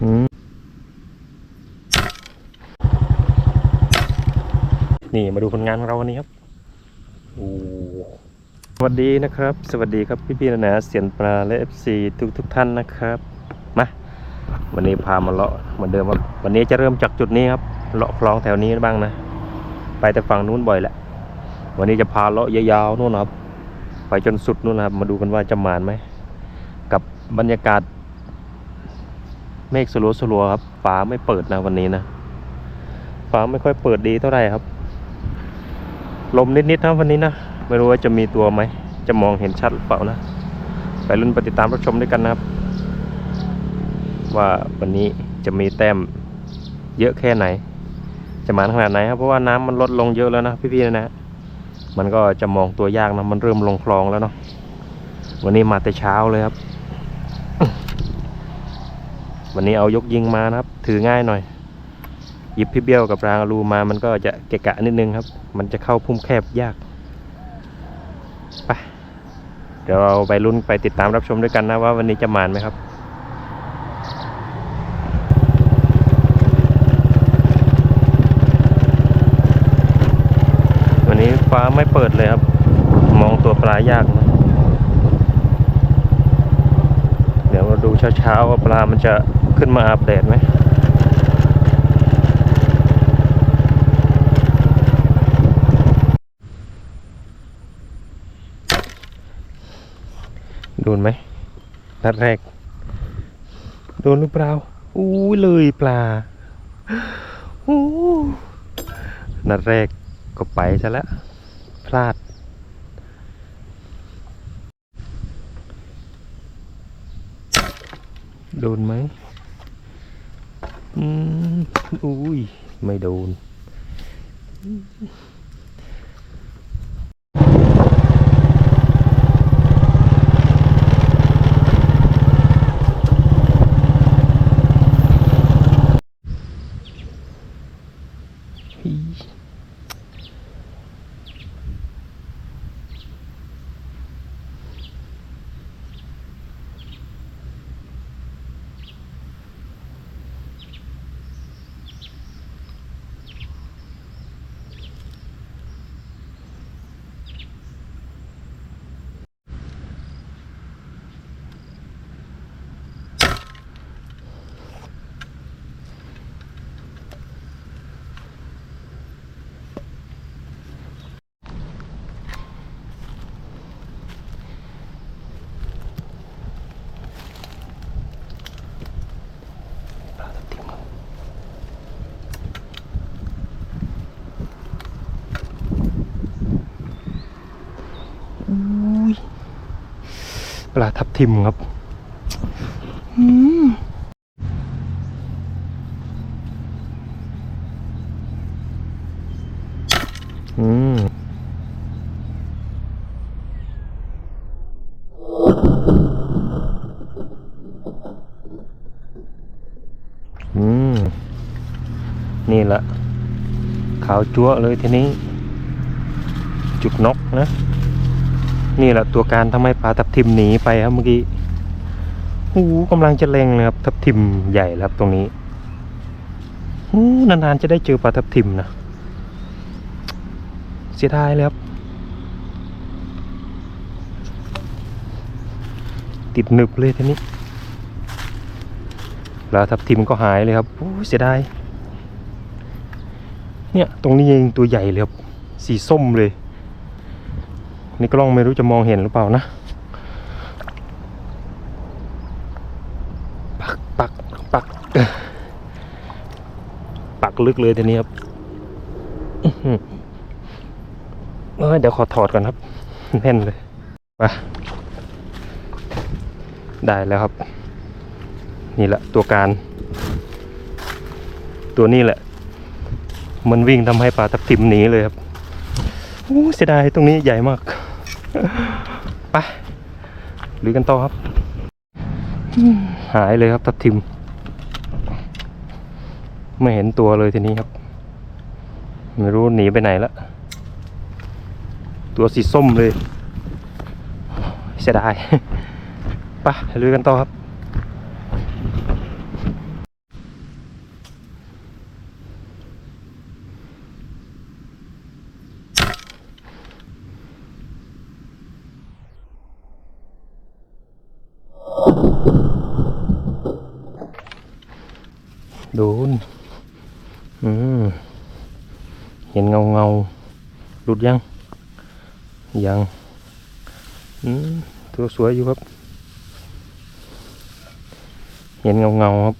นี่มาดูผลงานของเราวันนี้ครับโอ้สวัสดีนะครับ สวัสดีครับพี่พี่ๆนะนะเสียนปลาและ FC ทุกทุกๆท่านนะครับ มา วันนี้พามาเลาะเหมือนเดิมครับวันนี้จะเริ่มจากจุดนี้ครับ เลาะคลองแถวนี้บ้างนะ ไปแต่ฝั่งนู้นบ่อยแหละ วันนี้จะพาเลาะยาวๆนู่นนะครับ ไปจนสุดนู่นนะครับ มาดูกันว่าจะหมานไหม กับบรรยากาศ เมฆสลัวสลัวครับฟ้าไม่เปิดนะวันนี้นะฟ้าไม่ค่อยเปิดดีเท่าไหร่ครับ ลมนิดๆนะวันนี้นะไม่รู้ว่าจะมีตัวไหมจะมองเห็นชัดหรือเปล่านะไปลุ้นไปติดตามรับชมด้วยกันนะครับ ว่าวันนี้จะมีแต้มเยอะแค่ไหน จะมาขนาดไหนครับเพราะว่าน้ำมันลดลงเยอะแล้วนะพี่ๆนะมันก็จะมองตัวยากนะมันเริ่มลงคลองแล้วเนาะวันนี้มาแต่เช้าเลยครับ วันนี้เอายกยิงมานะครับ ถือง่ายหน่อย หยิบพี่เบี้ยวกับรางอลูมามันก็จะเกะกะนิดนึงครับ มันจะเข้าพุ่มแคบยากไปเดี๋ยวเราไปลุ้นไปติดตามรับชมด้วยกันนะว่าวันนี้จะมานไหมครับวันนี้ฟ้าไม่เปิดเลยครับ มองตัวปลายากนะเดี๋ยวมาดูเช้าๆว่าปลามันจะ ขึ้นมาอาบแดดไหมโดนไหมนัดแรก โดนหรือเปล่าอู้ยเลยปลาอู้นัดแรกก็ไปซะแล้ว พลาด โดนไหม อืมอุ้ย ไม่โดน ลาทับทิมครับอืมอืมอืม นี่แหละขาวจั๊วะเลยทีนี้ จุกนกนะ นี่แหละตัวการทำให้ปลาทับทิมหนีไปครับเมื่อกี้หูกำลังจะเล็งเลยครับ ทับทิมใหญ่แล้วครับตรงนี้หูนานๆจะได้เจอปลาทับทิมนะ เสียดายเลยครับ ติดหนึบเลยทีนี้ปลาทับทิมก็หายเลยครับโอ้เสียดายเนี่ย ตรงนี้เองตัวใหญ่เลยครับ สีส้มเลย นี่กล้องไม่รู้จะมองเห็นหรือเปล่านะ ปักปักปัก ปักลึกเลยทีนี้ครับอื้ออเอ้ยเดี๋ยวขอถอดก่อนครับ แน่นเลยไปได้แล้วครับ นี่แหละตัวการ ตัวนี้แหละ มันวิ่งทำให้ปลาทับทิมหนีเลยครับโอ้เสียดายตรงนี้ใหญ่มาก ไปลุยกันต่อครับ หายเลยครับทับทิม ไม่เห็นตัวเลยทีนี้ครับ ไม่รู้หนีไปไหนละตัวสีส้มเลย เสียดายไปลุยกันต่อครับ ดูนอืม เห็นเงาเงาหลุดยัง ยังอืมตัวสวยอยู่ครับ เห็นเงาเงาครับ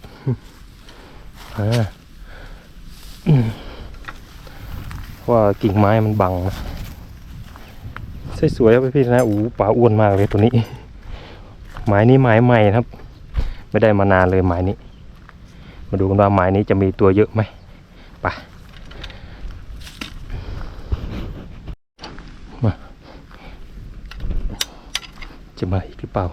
เพราะว่ากิ่งไม้มันบังสวยๆครับพี่นะโอ้ปลาอ้วนมากเลยตัวนี้หมายนี้หมายใหม่ครับ ไม่ได้มานานเลยหมายนี้ มาดูกันว่าหมายนี้จะมีตัวเยอะไหมไปมา จะมาอีกหรือเปล่า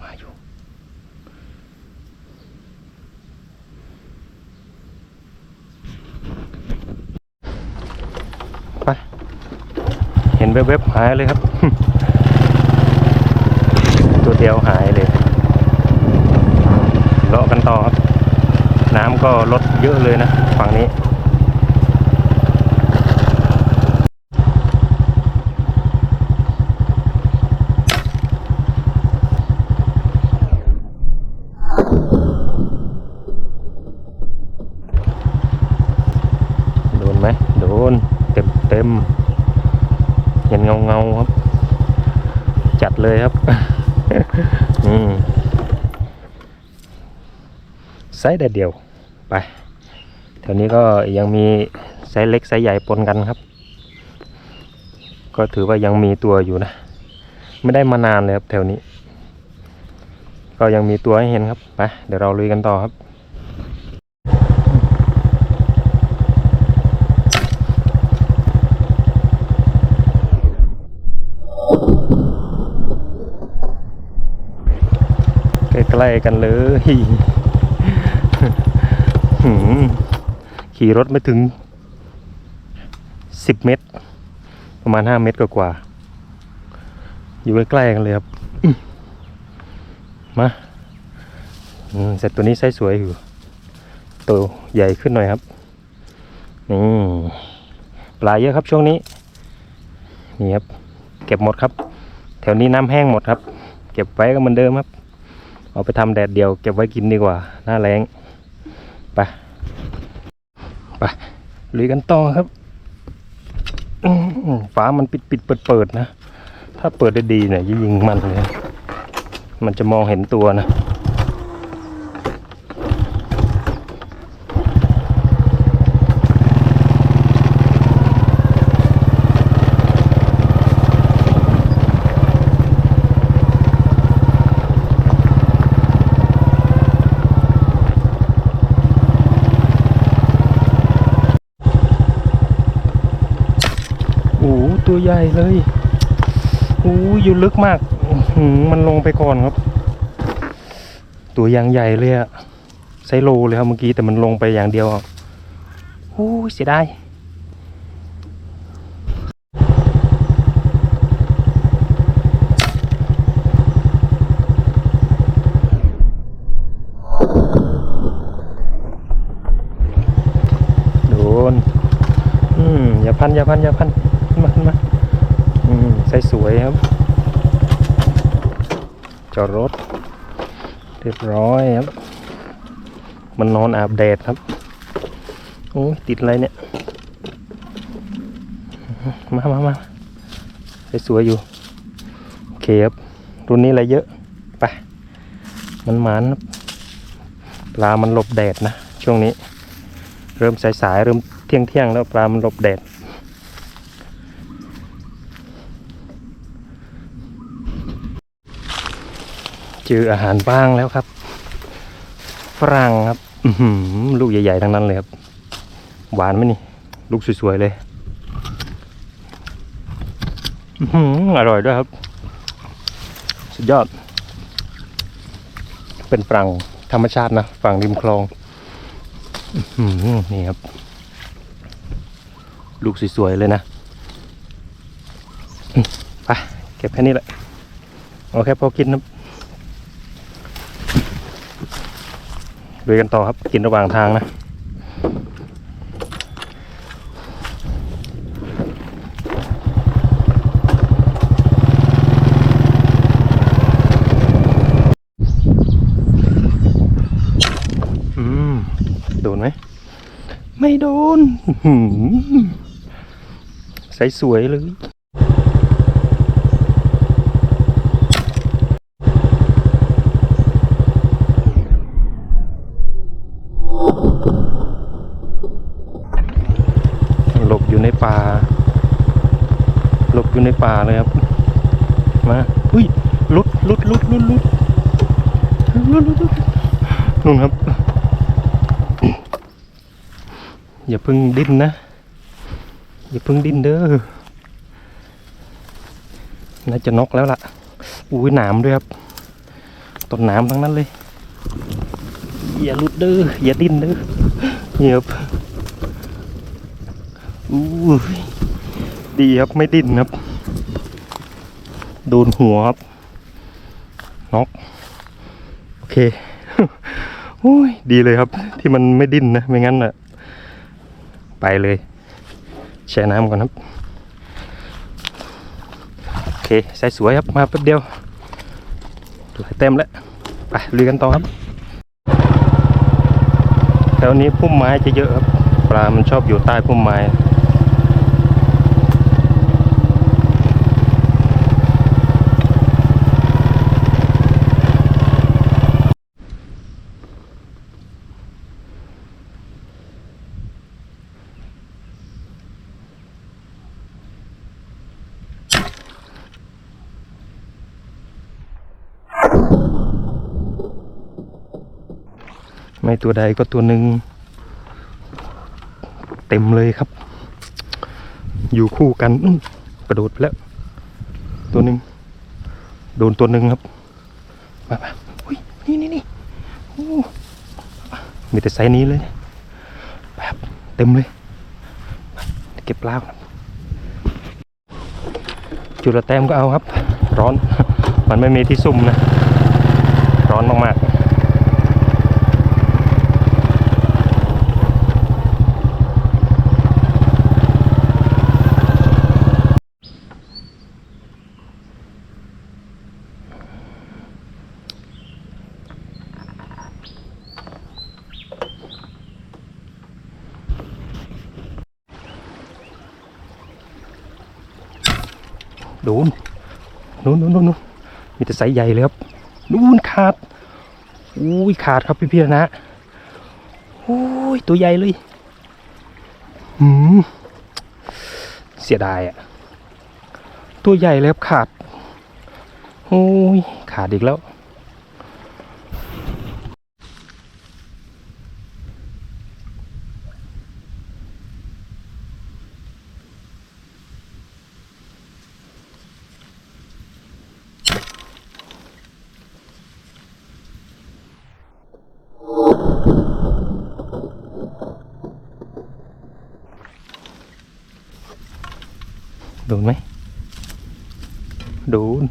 มาอยู่ ไป เห็นเว็บๆหายเลยครับ ตัวเดียวหายเลย กันต่อครับ น้ำก็ลดเยอะเลยนะ ฝั่งนี้โดนไหมโดนเต็มเต็มเห็นเงาเงาครับ จัดเลยครับ อืม ไซส์เดียวไปแถวนี้ก็ยังมีไซส์เล็กไซส์ใหญ่ปนกันครับ ก็ถือว่ายังมีตัวอยู่นะ ไม่ได้มานานเลยครับแถวนี้ ก็ยังมีตัวให้เห็นครับไปเดี๋ยวเราลุยกันต่อครับใกล้ๆกันเลย ขี่รถไม่ถึงสิบเมตร ประมาณห้าเมตรกว่าๆอยู่ใกล้ๆกันเลยครับ มาเสร็จตัวนี้ไซส์สวยอยู่ตัวใหญ่ขึ้นหน่อยครับนี่ปลาเยอะครับช่วงนี้ นี่ครับ เก็บหมดครับ แถวนี้น้ำแห้งหมดครับ เก็บไว้ก็เหมือนเดิมครับ เอาไปทำแดดเดียว เก็บไว้กินดีกว่า หน้าแรงไป ไปลุยกันต่อครับอื้อหือฟ้ามันปิดปิดเปิดเปิดนะ ถ้าเปิดได้ดีเนี่ยยิงมันเลย มันจะมองเห็นตัวนะ โอ้โหตัวใหญ่เลยโอ้อยู่ลึกมากมันลงไปก่อนครับ ตัวอยางใหญ่เลยอะไซโลเลยครับเมื่อกี้แต่มันลงไปอย่างเดียวอะโอ้ยเสียดายโดน อืมอย่าพันอย่าพันอย่าพันขึ้นมาขึ้นมาอืมใส่สวยครับ จ อดรถ เรียบร้อยครับ มันนอนอาบแดดครับ โอ้ยติดอะไรเนี่ย มามามาใส่สวยอยู่ โอเคครับ รุ่นนี้อะไรเยอะ ไป มันหมานครับปลามันหลบแดดนะ ช่วงนี้ เริ่มสายๆ เริ่มเที่ยงๆ แล้วปลามันหลบแดด เจออาหารบ้างแล้วครับฝรั่งครับลูกใหญ่ๆ ทั้งนั้นเลยครับ หวานไหมนี่ ลูกสวยๆเลยอร่อยด้วยครับ สุดยอด เป็นฝรั่งธรรมชาตินะฝั่งริมคลองนี่ครับ ลูกสวยๆเลยนะไปเก็บแค่นี้แหละเอาแค่พอกินนะ ดูกันต่อครับ กินระหว่างทางนะโดนไหม ไม่โดนใสสวยเลย อยู่ในป่าเลยครับ มา อุ้ยลุดลุดลุดลุดลุดลุดลุดนู่นครับ อย่าพึ่งดิ้นนะ อย่าพึ่งดิ้นเด้อ น่าจะนกแล้วล่ะ อุ้ยหนามด้วยครับ ต้นหนามทั้งนั้นเลย อย่าลุดเด้อ อย่าดิ้นเด้อเงียบอู้ดีครับ ไม่ดิ้นครับ โดนหัวครับนกโอเคโอ้ยดีเลยครับ ที่มันไม่ดิ้นนะ ไม่งั้นน่ะไปเลยแช่น้ำก่อนครับ โอเคใส่สวยครับ มาแป๊บเดียวหลายเต็มแล้ว ไปลุยกันต่อครับแถวนี้พุ่มไม้จะเยอะครับ ปลามันชอบอยู่ใต้พุ่มไม้ ไม่ตัวใดก็ตัวหนึ่งเต็มเลยครับ อยู่คู่กันกระโดดไปแล้ว ตัวหนึ่งโดนตัวหนึ่งครับมามาอุ้ยนี่นี่นี่มีแต่ไซส์นี้เลยแบบเต็มเลย เก็บปลาจุดละแต้มก็เอาครับ ร้อน มันไม่มีที่ซุ่มนะ ร้อนมากๆ นนู้นนู้นนู้นนมีแต่ไซส์ใหญ่เลยครับนู้นขาดอุ้ยขาดครับพี่พี่นะโอ้ยตัวใหญ่เลยหืมเสียดายอะตัวใหญ่เลยครับขาดโอ้ยขาดอีกแล้ว โดนไหมโดน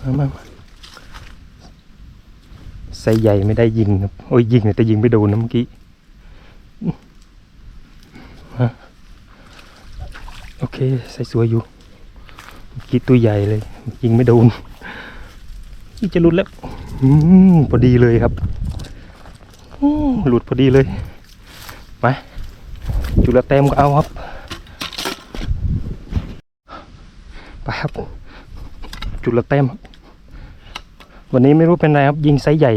มามามาไซส์ใหญ่ไม่ได้ยิงครับโอ้ยยิงแต่ยิงไม่โดนนะเมื่อกี้ฮะโอเคไซส์สวยอยู่เมื่อกี้ตัวใหญ่เลย ยิงไม่โดนนี่จะหลุดแล้วอืมพอดีเลยครับหลุดพอดีเลยไปจุลแต้มก็เอาครับ ไปครับ จุดละแต้ม วันนี้ไม่รู้เป็นไรครับ ยิงไซส์ใหญ่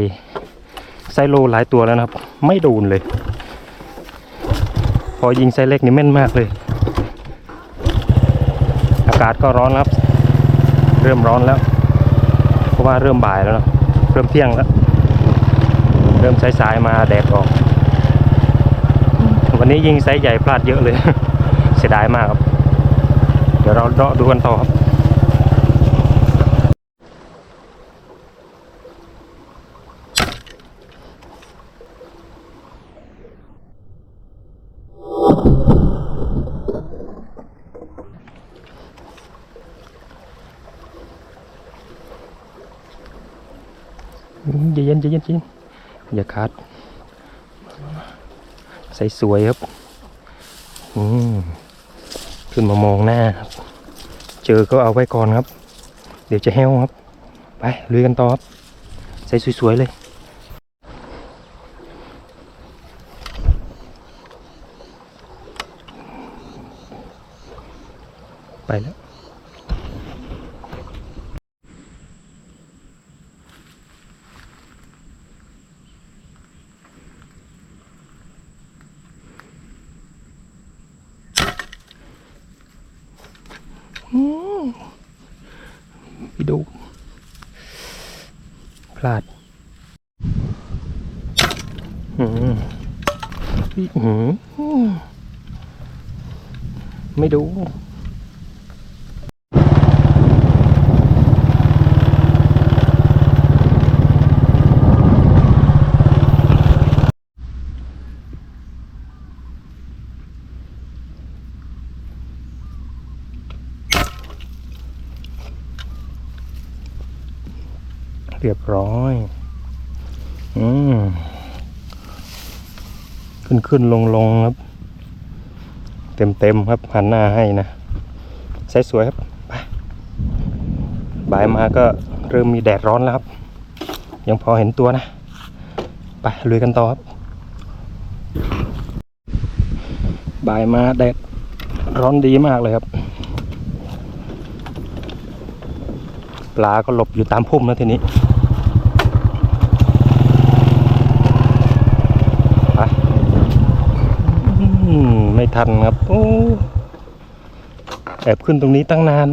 ไซส์โลหลายตัวแล้วนะครับ ไม่โดนเลย พอยิงไซส์เล็กนี่แม่นมากเลย อากาศก็ร้อนครับ เริ่มร้อนแล้ว เพราะว่าเริ่มบ่ายแล้วเนะเริ่มเที่ยงแล้ว เริ่มสายๆมาแดดออก วันนี้ยิงไซส์ใหญ่พลาดเยอะเลย เสียดายมากครับ เดี๋ยวเราเลาะดูกันต่อครับ ใจเย็นเย็นเย็นอย่าขาดใส่สวยครับอืมขึ้นมามองหน้าครับ เจอก็เอาไว้ก่อนครับ เดี๋ยวจะแห้วครับ ไปลุยกันต่อครับใส่สวยๆเลยไปแล้ว ไม่ดูเรียบร้อย อืม ขึ้นขึ้นลงลงครับ เต็มเต็มครับหันหน้าให้นะใสสวยครับไปบ่ายมาก็เริ่มมีแดดร้อนแล้วครับ ยังพอเห็นตัวนะ ไปลุยกันต่อครับบ่ายมาแดดร้อนดีมากเลยครับ ปลาก็หลบอยู่ตามพุ่มนะทีนี้ ไปอืมไม่ ทันครับอแอบขึ้นตรงนี้ตั้งนาน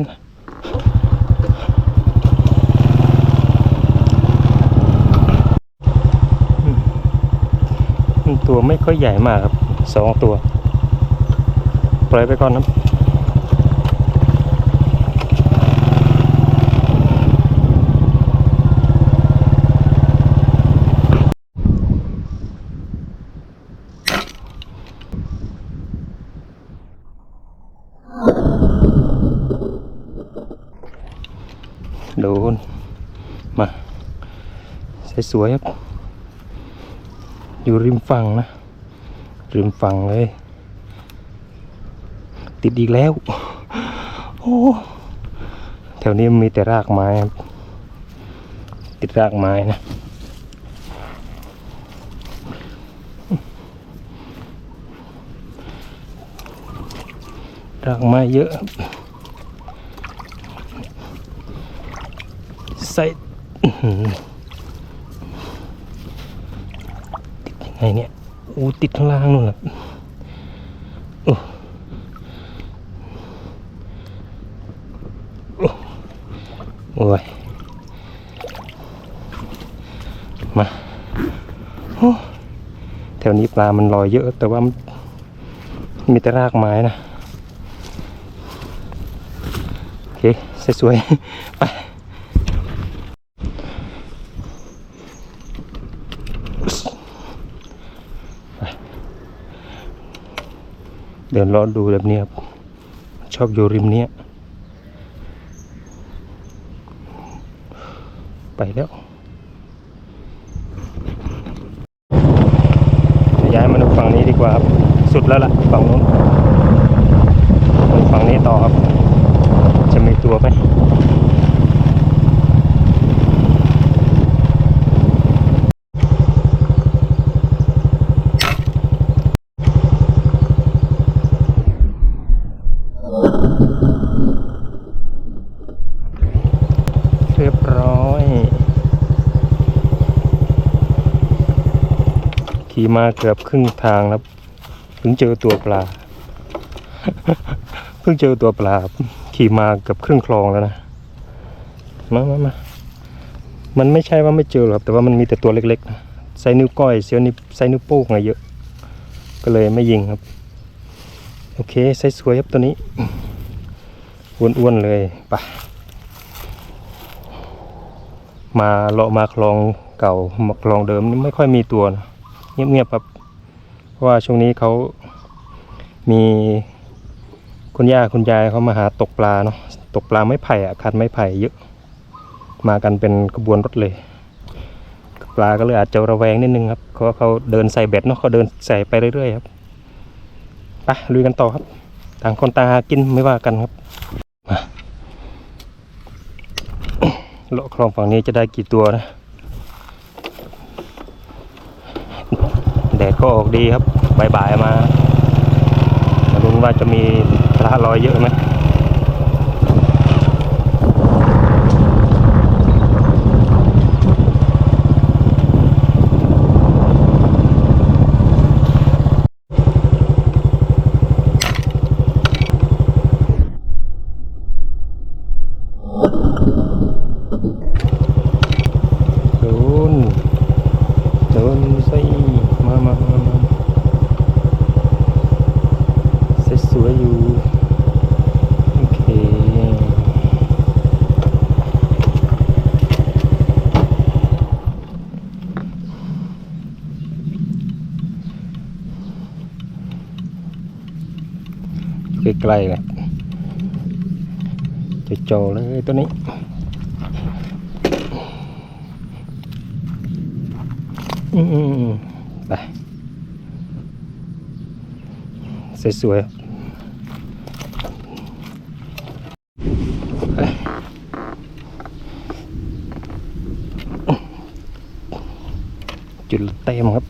ตัวไม่ค่อยใหญ่มากครับสองตัว ปล่อยไปก่อนครับ สวยๆครับ อยู่ริมฝั่งนะ ริมฝั่งเลย ติดอีกแล้ว โอ้แถวนี้มีแต่รากไม้ครับ ติดรากไม้นะรากไม้เยอะครับใส่อื้อหือติดยัง ไงเนี่ยอู้ติดข้างล่างนู่นแหละโอ้โอ้ยมาโอ้แถวนี้ปลามันลอยเยอะ แต่ว่ามีแต่รากไม้นะ โอเค สวยๆ ไป เดินล้อดูแบบนี้ครับ ชอบอยู่ริมเนี้ย ไปแล้วย้ายมาดูฝั่งนี้ดีกว่าครับ สุดแล้วล่ะ ฝั่งนู้นฝั่งนี้ต่อครับ จะมีตัวไหมเรียบร้อย ขี่มาเกือบครึ่งทางแล้วเพิ่งเจอตัวปลา เพิ่งเจอตัวปลา ขี่มาเกือบครึ่งคลองแล้วนะ มามามามันไม่ใช่ว่าไม่เจอหรอกแต่ว่ามันมีแต่ตัวเล็กๆนะไซนิ้วก้อยเสียวนิ้วไซนิ้วโป้งอะเยอะ ก็เลยไม่ยิงครับ โอเคไซส์สวยครับตัวนี้อ้วนๆเลยไปมาเลาะมาคลองเก่ามาคลองเดิมนี่ไม่ค่อยมีตัวนะ เงียบๆครับ เพราะว่าช่วงนี้เขามีคุณย่าคุณยายเขามาหาตกปลาเนาะตกปลาไม้ไผ่อะคันไม้ไผ่เยอะ มากันเป็นขบวนรถเลย ปลาก็เลยอาจจะระแวงนิดนึงครับเพราะเขาเดินใส่เบ็ดเนาะเขาเดินใส่ไปเรื่อยๆครับไปลุยกันต่อครับ ต่างคนต่างหากินไม่ว่ากันครับมาเลาะคลองฝั่งนี้จะได้กี่ตัวนะ แดดก็ออกดีครับบ่ายๆมามาลุ้นว่าจะมีปลาลอยเยอะไหม ไกล้ๆเลยจะโจเลยตัวนี้อืมไปสวยๆไปจุดละเต็มครับ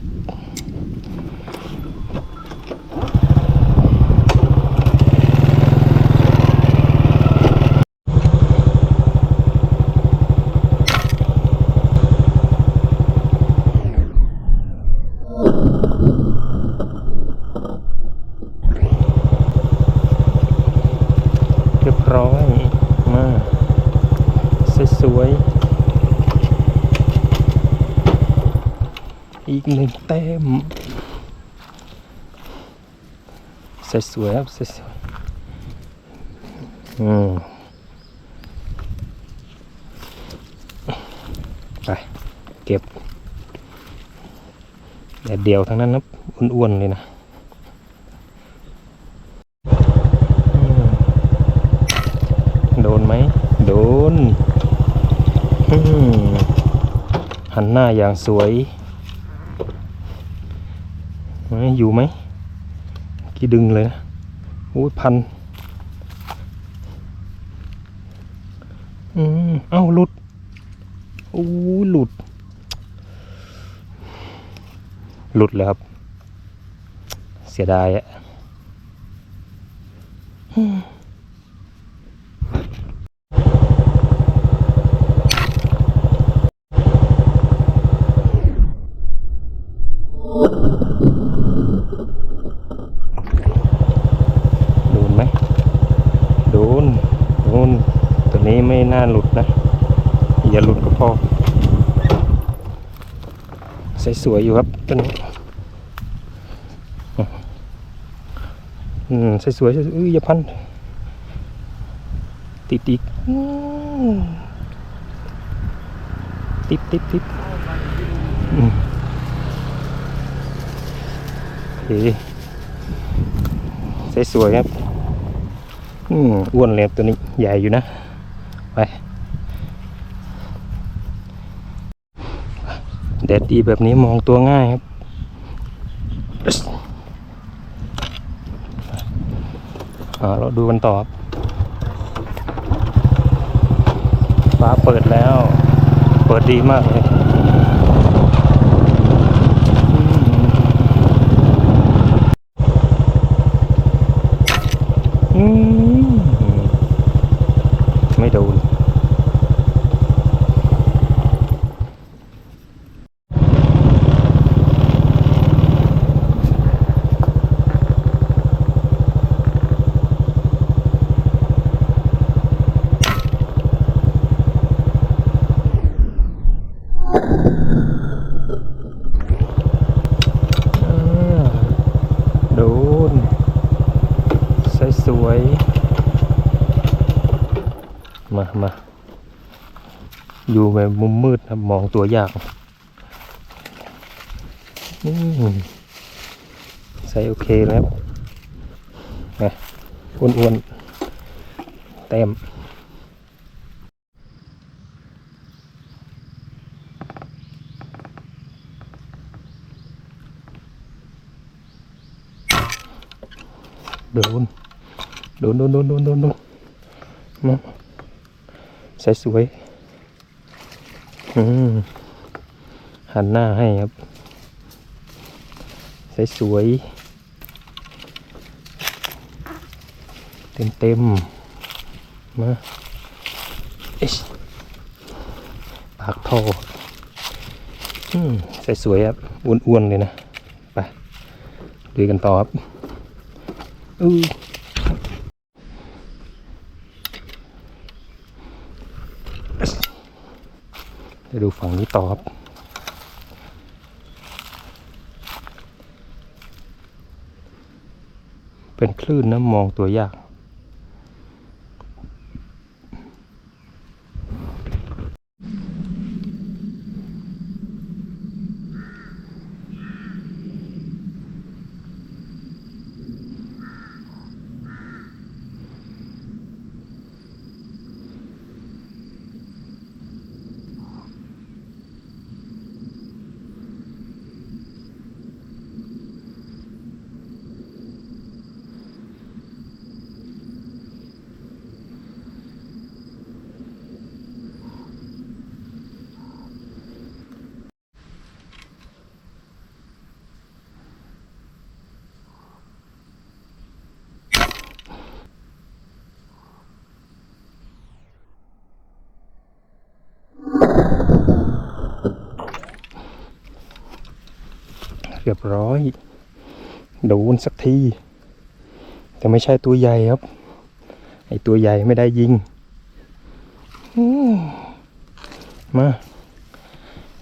เรียบร้อยมาสวยๆ อีกหนึ่งแต้มสวยครับสวยอืมไปเก็บแต่เดียวทั้งนั้นนะอ้วนๆเลยนะโดนไหม โดนหันหน้าอย่างสวย อยู่ไหมกี่ดึงเลยนะโอ้ยพันอืมเอ้าหลุดโอ้หลุด หลุดเลยครับ เสียดายอะโดนไหม โดน โดน ตัวนี้ไม่น่าหลุดนะ อย่าหลุดก็พอใสวยๆอยู่ครับตัวนี้อืมใสสวยๆอุ้ยอย่าพันติดอีกติดติดติดอืมโอเคสวยๆครับ อืมอ้วนเลยตัวนี้ใหญ่อยู่นะ ไป แดดดีแบบนี้มองตัวง่ายครับอ่าเราดูกันต่อครับฟ้าเปิดแล้ว เปิดดีมากเลยอืม อืมไม่โดนอ่าโดน สวยๆ มา อยู่แบบมุมมืดมองตัวยากใส่โอเคแล้วนะอ้วนๆเต็มโดนโดนโดนโดนโดนโดนโดนมาใส่สวยหันหน้าให้ครับใส่สวยเต็มเต็มมาอิชปากท่อใส่สวยครับ อ้วนๆเลยนะ ไปดูกันต่อครับ อือ ดูฝั่งนี้ต่อครับ เป็นคลื่นนะมองตัวยาก รียบร้อยโดนสักที แต่ไม่ใช่ตัวใหญ่ครับ ไอตัวใหญ่ไม่ได้ยิงมา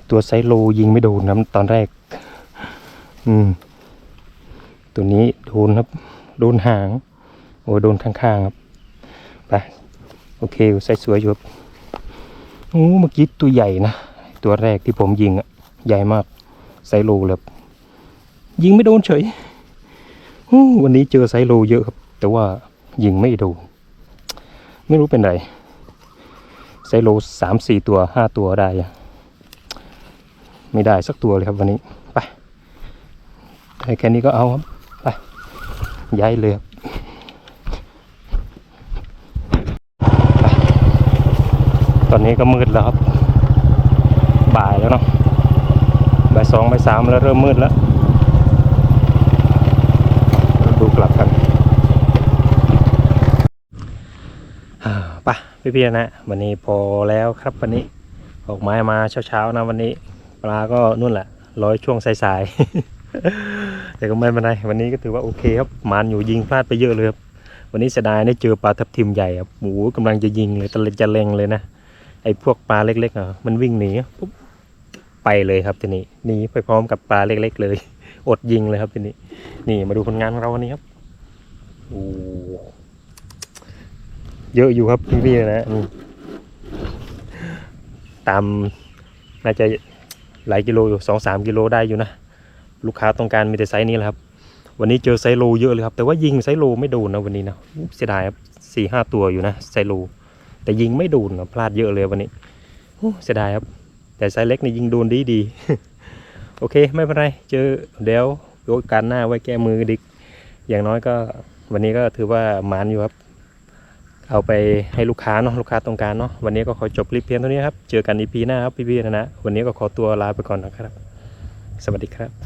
ตัวไซโลยิงไม่โดนนะตอนแรก อืม ตัวนี้โดนครับ โดนหาง โอ้โดนข้างๆครับ ไป โอเคไซส์สวยอยู่ครับโอ้เมื่อกี้ตัวใหญ่นะ ตัวแรกที่ผมยิงอะใหญ่มากไซโลเลย ยิงไม่โดนเฉยวันนี้เจอไซโลเยอะครับ แต่ว่ายิงไม่โดน ไม่รู้เป็นไรไซโลสามสี่ตัวห้าตัวได้ ไม่ได้สักตัวเลยครับวันนี้ ไปได้แค่นี้ก็เอาครับ ไป ย้ายเลยครับตอนนี้ก็มืดแล้วครับ บ่ายแล้วเนาะบ่ายสองบ่ายสามแล้วเริ่มมืดแล้ว ดู กลับกันอ่าไปพี่ๆนะวันนี้พอแล้วครับวันนี้ออกไม้มาเช้าๆนะวันนี้ ปลาก็นู่นแหละร้อยช่วงสายๆ แต่ก็ไม่เป็นไรวันนี้ก็ถือว่าโอเคครับมันอยู่ยิงพลาดไปเยอะเลยครับวันนี้เสียดายได้เจอปลาทับทิมใหญ่ครับหมูกำลังจะยิงเลยตะเลจะเลงเลยนะไอ้พวกปลาเล็กๆอะมันวิ่งหนีปุ๊บไปเลยครับทีนี้หนีไปพร้อมกับปลาเล็ก ๆ เลย อดยิงเลยครับทีนี้ นี่มาดูผลงานของเราวันนี้ครับโอ้เยอะอยู่ครับพี่ๆนะอืมตามน่าจะหลายกิโลอยู่สองสามกิโลได้อยู่นะ ลูกค้าต้องการมีแต่ไซส์นี้แหละครับ วันนี้เจอไซโลเยอะเลยครับ แต่ว่ายิงไซโลไม่โดนนะวันนี้นะอุ๊ยเสียดายครับสี่ห้าตัวอยู่นะไซโล แต่ยิงไม่โดนนะพลาดเยอะเลยวันนี้โอ้เสียดายครับ แต่ไซส์เล็กนี่ยิงโดนดีดีๆ โอเคไม่เป็นไรเจอเดี๋ยวโยการหน้าไว้แก้มือดิก อย่างน้อยก็วันนี้ก็ถือว่าหมานอยู่ครับ เอาไปให้ลูกค้าเนาะลูกค้าต้องการเนาะวันนี้ก็ขอจบคลิปเพียงเท่านี้ครับ เจอกันอีพีหน้าครับพี่ๆนะนะวันนี้ก็ขอตัวลาไปก่อนนะครับ สวัสดีครับ